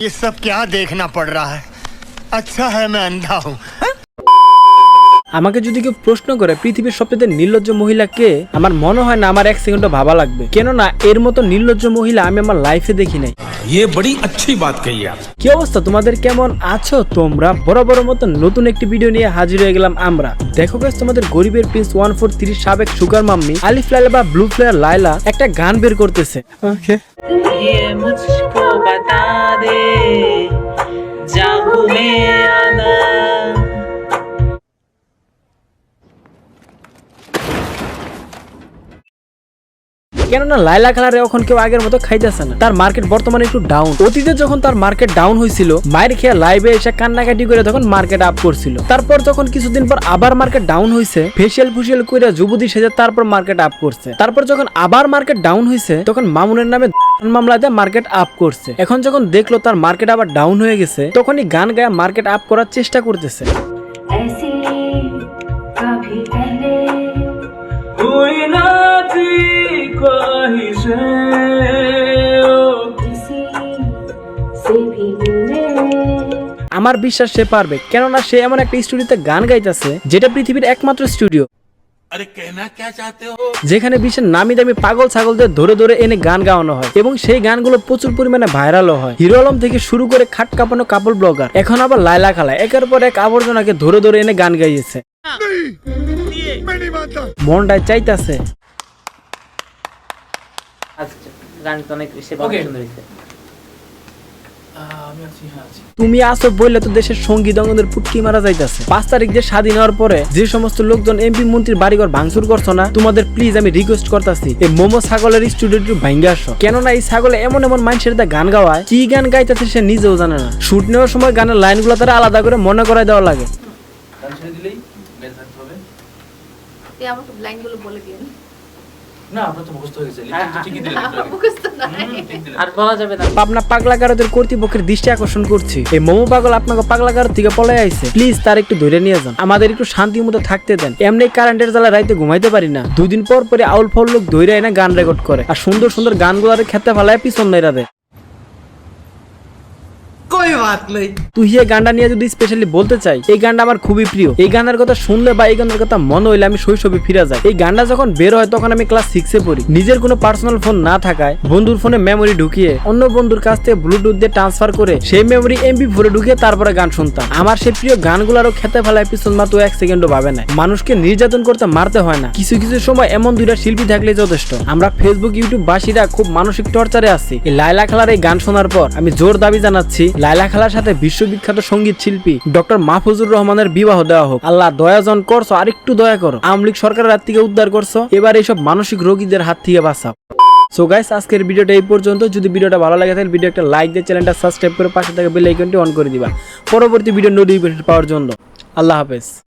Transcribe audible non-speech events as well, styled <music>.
ये सब क्या देखना पड़ रहा है अच्छा है मैं अंधा हूँ আমাকে যদি কেউ প্রশ্ন করে পৃথিবীর সবচেয়ে নির্লজ্জ মহিলা কে আমার মনে হয় না আমার এক সেকেন্ডও ভাবা লাগবে কেননা এর মতো নির্লজ্জ মহিলা আমি আমার লাইফে দেখি নাই ये बड़ी अच्छी बात कही आप কি অবস্থা তোমাদের কেমন আছো তোমরা বড় বড় মতো নতুন একটি ভিডিও নিয়ে হাজির হয়ে গেলাম আমরা দেখো গাইস তোমাদের গরিবের প্রিন্স ওয়ান ফোর থ্রি সাবেক সুগার মাম্মি আলিফ লাইলা বা ব্লু ফ্লেয়ার লাইলা একটা গান বের করতেছে ये मुझको बता दे जाऊ मैं কেননা লাইলা খালারে এখন কেউ আগের মতো খাইতেছে না। তার মার্কেট বর্তমানে একটু ডাউন অতীতে যখন তার মার্কেট ডাউন হয়েছিল মায়ের খেয়ে লাইভে এসে কান্নাকাটি করে তখন মার্কেট আপ করছিল। তারপর যখন কিছুদিন পর আবার মার্কেট ডাউন হয়েছে ফেসিয়াল ফুসিয়াল করে যুবতী সেজে তারপর মার্কেট আপ করছে। তারপর যখন আবার মার্কেট ডাউন হয়েছে তখন মামুনের নামে মামলা দিয়ে মার্কেট আপ করছে। এখন যখন দেখল তার মার্কেট আবার ডাউন হয়ে গেছে, তখনই গান গায়ে মার্কেট আপ করার চেষ্টা করতেছে। আমার বিশ্বাস সে পারবে। কেননা সে এমন একটা স্টুডিওতে গান গাইতেছে যেটা পৃথিবীর একমাত্র স্টুডিও। যেখানে বিশ্বের নামি দামি পাগল ছাগলদের ধরে ধরে এনে গান গাওয়ানো হয় এবং সেই গানগুলো প্রচুর পরিমাণে ভাইরালও হয়। হিরো আলম থেকে শুরু করে খাট কাপানো কাপড় ব্লগার এখন আবার লাইলা খালা একের পর এক আবর্জনাকে ধরে ধরে এনে গান গাইয়েছে। মনটায় চাইতাছে। আচ্ছা, গানটা অনেক বেশি সুন্দর হয়েছে। তুমি আসো বললে তো দেশের সংগীত অঙ্গদের পুটকি মারা যাইতাছে। পাঁচ তারিখ যে স্বাধীন হওয়ার পরে যে সমস্ত লোকজন এমপি মন্ত্রীর বাড়িঘর ভাঙচুর করছ না তোমাদের প্লিজ আমি রিকোয়েস্ট করতেছি এই মোমো ছাগলের স্টুডিওটি ভাঙ্গে আসো। কেননা এই ছাগলে এমন এমন মানুষের দা গান গাওয়ায় কি গান গাইতেছে সে নিজেও জানে না। শুট নেওয়ার সময় গানের লাইনগুলো তারা আলাদা করে মনে করাই দেওয়া লাগে। আপনি আমাকে লাইনগুলো বলে দিন না আপনার তো মুখস্থ হয়ে গেছে ঠিকই দিলেন <laughs> মুখস্থ আর বলা যাবে না। পাবনা পাগলাগারদের কর্তৃপক্ষের দৃষ্টি আকর্ষণ করছি। এই মোমো পাগল আপনাকে পাগলাগার থেকে পলাই আইছে। প্লিজ তার একটু ধরে নিয়ে যান। আমাদের একটু শান্তি মতো থাকতে দেন। এমনি কারেন্টের জ্বালা রাইতে ঘুমাইতে পারি না। দুই দিন পর পরে আউল ফাউল লোক গান রেকর্ড করে। আর সুন্দর সুন্দর গানগুলো খেতে ফেলায় পিছন মেরা দেয়। তুই এই গানটা নিয়ে যদি স্পেশালি বলতে চাই, এই গানটা আমার খুবই প্রিয়। এই গানের কথা শুনলে বা এই গানের কথা মনে হইলে আমি শৈশবে ফিরে যাই। এই গানটা যখন বের হয় তখন আমি ক্লাস সিক্সে পড়ি। নিজের কোনো পার্সোনাল ফোন না থাকায় বন্ধুর ফোনে মেমোরি ঢুকিয়ে অন্য বন্ধুর কাছ থেকে ব্লুটুথ দিয়ে ট্রান্সফার করে সেই মেমোরি এমবি ঢুকিয়ে তারপরে গান শুনতাম। আমার সেই প্রিয় গানগুলোরও খেতে ফেলা এপিসোড মাত্র এক সেকেন্ডও ভাবে না মানুষকে নির্যাতন করতে মারতে হয় না। কিছু কিছু সময় এমন দুইটা শিল্পী থাকলে যথেষ্ট। আমরা ফেসবুক ইউটিউব বাসীরা খুব মানসিক টর্চারে আছি। লাইলা খালার এই গান শোনার পর আমি জোর দাবি জানাচ্ছি লাইলা খালার সাথে বিশ্ববিখ্যাত সংগীত শিল্পী ডক্টর মাহফুজুর রহমানের বিবাহ দেওয়া হোক। আল্লাহ দয়াজন করছ আর একটু দয়া করো। আমলিক সরকারের হাত থেকে উদ্ধার করছ, এবার এইসব মানসিক রোগীদের হাত থেকে বাঁচাও। সো গাইস আজকের ভিডিওটা এই পর্যন্ত। যদি ভিডিওটা ভালো লাগে, তাহলে ভিডিও একটা লাইক দিয়ে চ্যানেলটা সাবস্ক্রাইব করে পাশে থাকা বেল আইকনটি অন করে দিবা। পরবর্তী ভিডিও নোটিফিকেশন পাওয়ার জন্য। আল্লাহ হাফেজ।